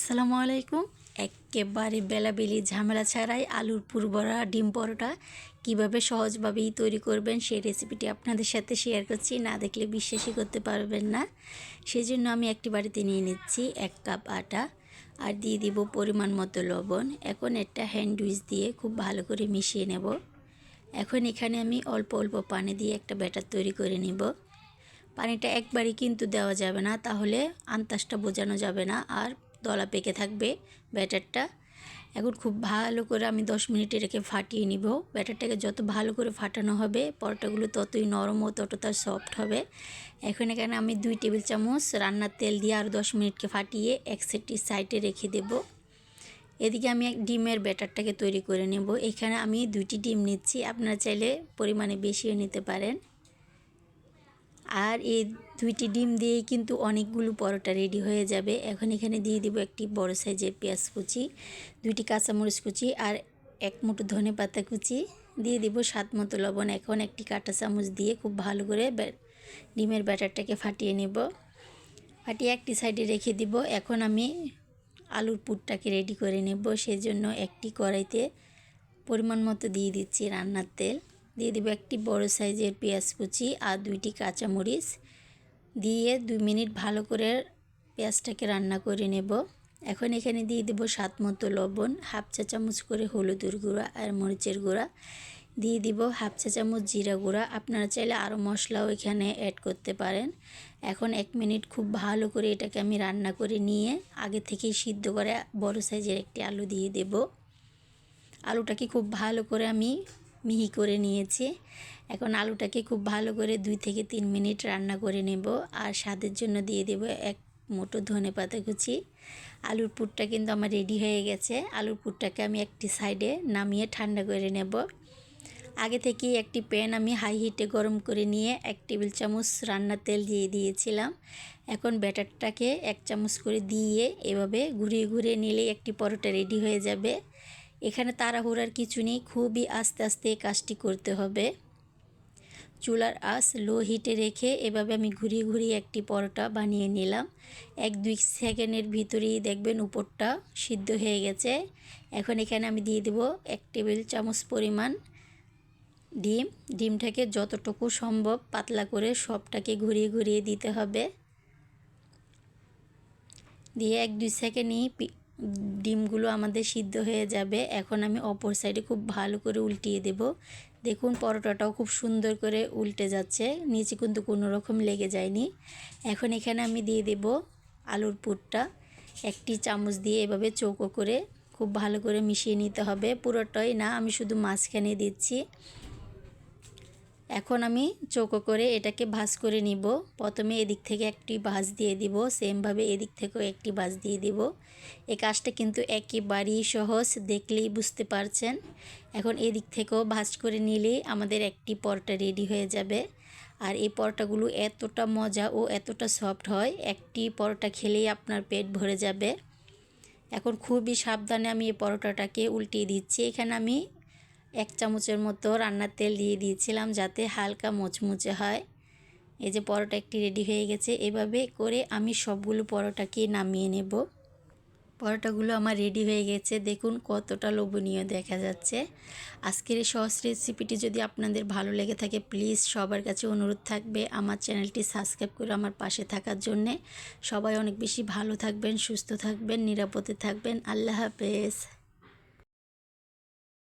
আসসালামু আলাইকুম। একেবারে বেলাবেলি ঝামেলা ছাড়াই আলুর পুরবরা, ডিম পরোটা কীভাবে সহজভাবেই তৈরি করবেন সেই রেসিপিটি আপনাদের সাথে শেয়ার করছি। না দেখলে বিশ্বাসই করতে পারবেন না। সেই জন্য আমি একটি বাড়িতে নিয়ে নিচ্ছি এক কাপ আটা আর দিয়ে দিব পরিমাণ মতো লবণ। এখন একটা হ্যান্ড উইচ দিয়ে খুব ভালো করে মিশিয়ে নেব। এখন এখানে আমি অল্প অল্প পানি দিয়ে একটা ব্যাটার তৈরি করে নিব। পানিটা একবারই কিন্তু দেওয়া যাবে না, তাহলে আন্তাজটা বোঝানো যাবে না। আর দলা পেকে থাকবে ব্যাটারটা। এখন খুব ভালো করে আমি দশ মিনিটে রেখে ফাটিয়ে নিব। ব্যাটারটাকে যত ভালো করে ফাটানো হবে, পরোটাগুলো ততই নরম ও ততটা সফট হবে। এখন এখানে আমি দুই টেবিল চামচ রান্নার তেল দিয়ে আর দশ মিনিটকে ফাটিয়ে এক সেটটি সাইডে রেখে দেব। এদিকে আমি এক ডিমের ব্যাটারটাকে তৈরি করে নেব। এখানে আমি দুইটি ডিম নিচ্ছি, আপনারা চাইলে পরিমাণে বেশিও নিতে পারেন। আর এই দুইটি ডিম দিয়েই কিন্তু অনেকগুলো পরোটা রেডি হয়ে যাবে। এখন এখানে দিয়ে দিব একটি বড় সাইজের পেঁয়াজ কুচি, দুইটি কাঁচামরিচ কুচি আর এক মুঠো ধনে পাতা কুচি। দিয়ে দিব স্বাদ মতো লবণ। এখন একটি কাঁটা চামচ দিয়ে খুব ভালো করে ডিমের ব্যাটারটাকে ফাটিয়ে নেব। ফাটিয়ে একটি সাইডে রেখে দিব। এখন আমি আলুর পুরটাকে রেডি করে নেব। সেজন্য একটি কড়াইতে পরিমাণ মতো দিয়ে দিচ্ছি রান্নার তেল। দিয়ে দেবো একটি বড় সাইজের পেঁয়াজ কুচি আর দুইটি কাঁচামরিচ। দিয়ে দুই মিনিট ভালো করে পেঁয়াজটাকে রান্না করে নেব। এখন এখানে দিয়ে দেবো স্বাদ মতো লবণ, হাফ চা চামচ করে হলুদের গুঁড়া আর মরিচের গুঁড়া। দিয়ে দিব হাফ চা চামচ জিরা গুঁড়া। আপনারা চাইলে আরও মশলাও এখানে অ্যাড করতে পারেন। এখন এক মিনিট খুব ভালো করে এটাকে আমি রান্না করে নিয়ে আগে থেকেই সিদ্ধ করে বড় সাইজের একটি আলু দিয়ে দেব। আলুটাকে খুব ভালো করে আমি মিহি করে নিয়েছি। এখন আলুটাকে খুব ভালো করে দুই থেকে তিন মিনিট রান্না করে নেব আর স্বাদের জন্য দিয়ে দেব এক মোটো ধনে পাতা কুচি। আলুর পুরটা কিন্তু আমার রেডি হয়ে গেছে। আলুর পুরটাকে আমি একটি সাইডে নামিয়ে ঠান্ডা করে নেব। আগে থেকেই একটি প্যান আমি হাই হিটে গরম করে নিয়ে এক টেবিল চামচ রান্নার তেল দিয়ে দিয়েছিলাম। এখন ব্যাটারটাকে এক চামচ করে দিয়ে এভাবে ঘুরিয়ে ঘুরিয়ে নিলেই একটি পরোটা রেডি হয়ে যাবে। এখানে তাড়াহুড়ার কিছু নেই, খুবই আস্তে আস্তে কাজটি করতে হবে। চুলার আস লো হিটে রেখে এভাবে আমি ঘুরিয়ে ঘুরিয়ে একটি পরোটা বানিয়ে নিলাম। এক দুই সেকেন্ডের ভিতরেই দেখবেন উপরটা সিদ্ধ হয়ে গেছে। এখন এখানে আমি দিয়ে দেব এক টেবিল চামচ পরিমাণ ডিম। ডিমটাকে যতটুকু সম্ভব পাতলা করে সবটাকে ঘুরিয়ে ঘুরিয়ে দিতে হবে। দিয়ে এক দুই সেকেন্ডই ডিমগুলো আমাদের সিদ্ধ হয়ে যাবে। এখন আমি অপর সাইডে খুব ভালো করে উল্টিয়ে দেব। দেখুন পরোটাটাও খুব সুন্দর করে উল্টে যাচ্ছে। নিচে কিন্তু কোনো রকম লেগে যায়নি। এখন এখানে আমি দিয়ে দেব আলুর পুরটা। একটি চামচ দিয়ে এভাবে চৌকো করে খুব ভালো করে মিশিয়ে নিতে হবে। পুরোটাই না, আমি শুধু মাঝখানে দিচ্ছি। এখন আমি চৌকো করে এটাকে ভাজ করে নিব। প্রথমে এদিক থেকে একটি ভাজ দিয়ে দিব, সেমভাবে এদিক থেকেও একটি ভাজ দিয়ে দিব। এই কাজটা কিন্তু একেবারেই সহজ, দেখলেই বুঝতে পারছেন। এখন এদিক থেকেও ভাজ করে নিলেই আমাদের একটি পরোটা রেডি হয়ে যাবে। আর এই পরোটাগুলো এতটা মজা ও এতটা সফট হয়, একটি পরোটা খেলেই আপনার পেট ভরে যাবে। এখন খুবই সাবধানে আমি এই পরোটাটাকে উল্টিয়ে দিচ্ছি। এখানে আমি এক চামচের মতো রান্নার তেল দিয়ে দিয়েছিলাম যাতে হালকা মুচমুচে হয়। এই যে পরোটা একটি রেডি হয়ে গেছে। এভাবে করে আমি সবগুলো পরোটাকে নামিয়ে নেব। পরোটাগুলো আমার রেডি হয়ে গেছে। দেখুন কতটা লোভনীয় দেখা যাচ্ছে। আজকের এই সহজ রেসিপিটি যদি আপনাদের ভালো লেগে থাকে প্লিজ সবার কাছে অনুরোধ থাকবে আমার চ্যানেলটি সাবস্ক্রাইব করে আমার পাশে থাকার জন্যে। সবাই অনেক বেশি ভালো থাকবেন, সুস্থ থাকবেন, নিরাপদে থাকবেন। আল্লাহ হাফেজ।